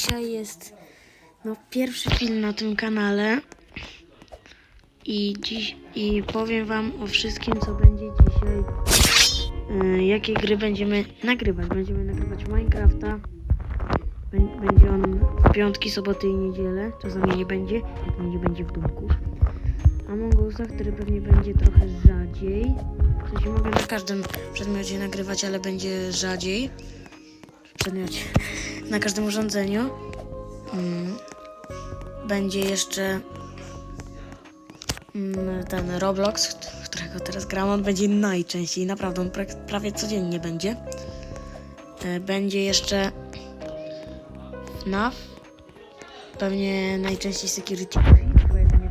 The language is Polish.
Dzisiaj jest no, pierwszy film na tym kanale. I, dziś, I powiem wam o wszystkim, co będzie dzisiaj. Y, jakie gry będziemy nagrywać. Będziemy nagrywać Minecrafta. Bę- Będzie on w piątki, soboty i niedzielę. Czasami nie będzie, jak nie będzie w domku. Among Usa, który pewnie będzie trochę rzadziej. W sensie mogę na każdym przedmiocie nagrywać, ale będzie rzadziej. Przedmiocie. Na każdym urządzeniu. Mm. Będzie jeszcze mm, ten Roblox, którego teraz gram. On będzie najczęściej, naprawdę, on pra- prawie codziennie będzie. E, Będzie jeszcze FNAF. Pewnie najczęściej Security Defense, bo jedynie